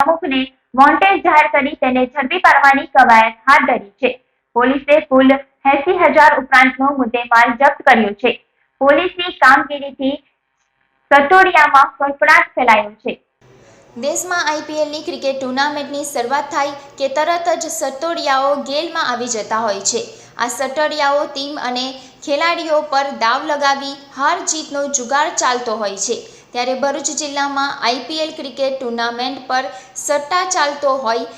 પ્રમુખને wanted જાહેર કરી તેને ઝડપી પાડવાની કવાયત હાથ ધરી છે. પોલીસે કુલ એસી હજાર ઉપરાંતનો મુદ્દેમાલ જપ્ત કર્યો છે. પોલીસની કામગીરીથી સટોડિયામાં ફફડાટ ફેલાયો છે. દેશમાં આઈપીએલની ક્રિકેટ ટુર્નામેન્ટની શરૂઆત થાય કે તરત જ સટોડિયાઓ ગેલમાં આવી જતા હોય છે. આ સટોડિયાઓ ટીમ અને ખેલાડીઓ પર દાવ લગાવી હાર જીતનો જુગાર ચાલતો હોય છે. ત્યારે ભરૂચ જિલ્લામાં આઈપીએલ ક્રિકેટ ટુર્નામેન્ટ પર સટ્ટા ચાલતો હોય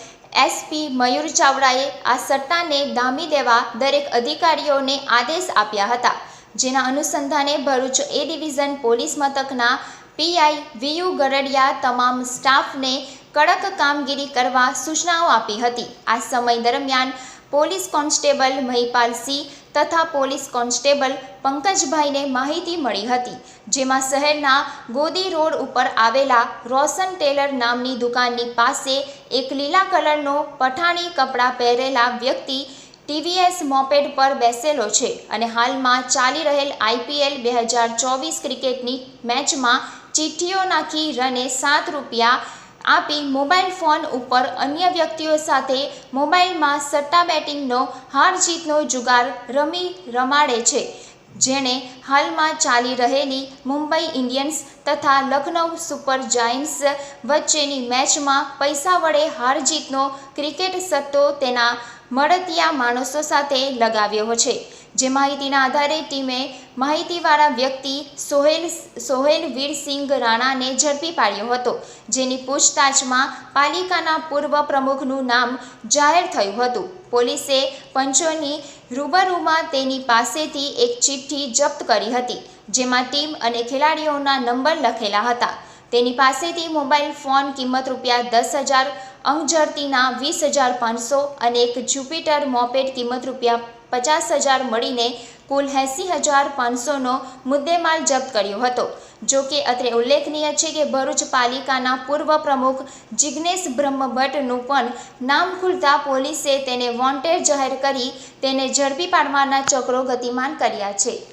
એસપી મયુર ચાવડાએ આ સટ્ટાને દામી દેવા દરેક અધિકારીઓને આદેશ આપ્યા હતા. જેના અનુસંધાને ભરૂચ એ ડિવિઝન પોલીસ મથકના પીઆઈ વીયુ ગરડિયા તમામ સ્ટાફને કડક કામગીરી કરવા સૂચનાઓ આપી હતી. આ સમય દરમિયાન પોલીસ કોન્સ્ટેબલ મહિપાલસિંહ તથા પોલીસ કોન્સ્ટેબલ પંકજભાઈને માહિતી મળી હતી, જેમાં શહેરના ગોદી રોડ ઉપર આવેલા રોશન ટેલર નામની દુકાનની પાસે એક લીલા કલરનો પઠાણી કપડાં પહેરેલા વ્યક્તિ ટીવીએસ મોપેડ પર બેસેલો છે અને હાલમાં ચાલી રહેલ આઈપીએલ બે હજાર ચોવીસ ક્રિકેટની મેચમાં ચિઠ્ઠીઓ નાખી રને સાત રૂપિયા આપી મોબાઈલ ફોન ઉપર અન્ય વ્યક્તિઓ સાથે મોબાઈલમાં સટ્ટા બેટિંગનો, હાર જીતનો જુગાર રમી રમાડે છે. જેણે હાલમાં ચાલી રહેલી મુંબઈ ઇન્ડિયન્સ તથા લખનૌ સુપર જાયન્ટ્સ વચ્ચેની મેચમાં પૈસા વડે હાર જીતનો ક્રિકેટ સટ્ટો તેના મળતિયા માણસો સાથે લગાવ્યો છે. જે માહિતીના આધારે ટીમે માહિતીવાળા વ્યક્તિ સોહેલ સોહેલ સિંઘ રાણાને ઝડપી પાડ્યો હતો. જેની પૂછતાછમાં પાલિકાના પૂર્વ પ્રમુખનું નામ જાહેર થયું હતું. પોલીસે પંચોની રૂબરૂમાં તેની પાસેથી એક ચિઠ્ઠી જપ્ત કરી હતી, જેમાં ટીમ અને ખેલાડીઓના નંબર લખેલા હતા. તેની પાસેથી મોબાઈલ ફોન કિંમત રૂપિયા દસ હજાર અંગઝડતીના વીસ હજાર પાંચસો અને એક જુપિટર મોપેડ કિંમત રૂપિયા પચાસ હજાર મળીને કુલ એંસી હજાર પાંચસોનો મુદ્દેમાલ જપ્ત કર્યો હતો. જો કે અત્રે ઉલ્લેખનીય છે કે ભરૂચ પાલિકાના પૂર્વ પ્રમુખ જિજ્ઞેશ બ્રહ્મભટ્ટનું પણ નામ ખુલતા પોલીસે તેને વોન્ટેડ જાહેર કરી તેને ઝડપી પાડવાના ચક્રો ગતિમાન કર્યા છે.